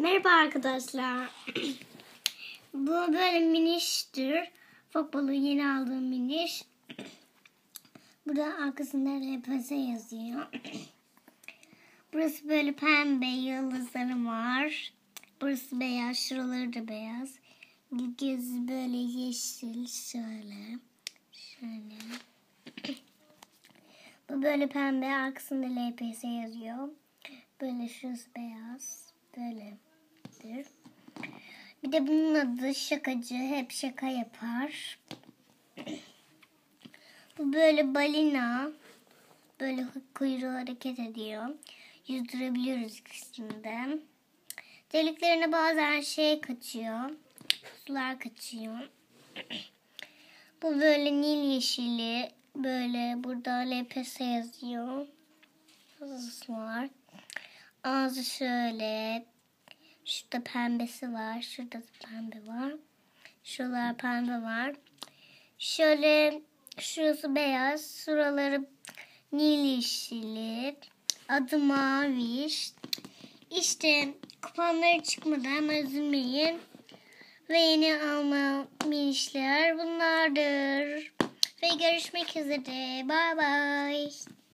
Merhaba arkadaşlar. Bu böyle miniştir. Fok balığı yeni aldığım miniş. Burada arkasında LPS yazıyor. Burası böyle pembe yıldızları var. Burası beyaz, şuraları da beyaz. Gözü böyle yeşil şöyle. Şöyle. Bu böyle pembe, arkasında LPS yazıyor. Böyle şurası beyaz. Böyledir. Bir de bunun adı şakacı. Hep şaka yapar. Bu böyle balina. Böyle kuyruğu hareket ediyor. Yüzdürebiliyoruz ikisini Deliklerine bazen şey kaçıyor. Sular kaçıyor. Bu böyle nil yeşili. Böyle burada LPS yazıyor. Yazısı var. Ağzı şöyle. Şurada pembesi var. Şurada da pembe var. Şuralar pembe var. Şöyle şurası beyaz. Şuraları nil yeşili. Adı maviş. İşte kuponları çıkmadı ama üzülmeyin. Ve yeni alma minişler bunlardır. Ve görüşmek üzere. Bye bye.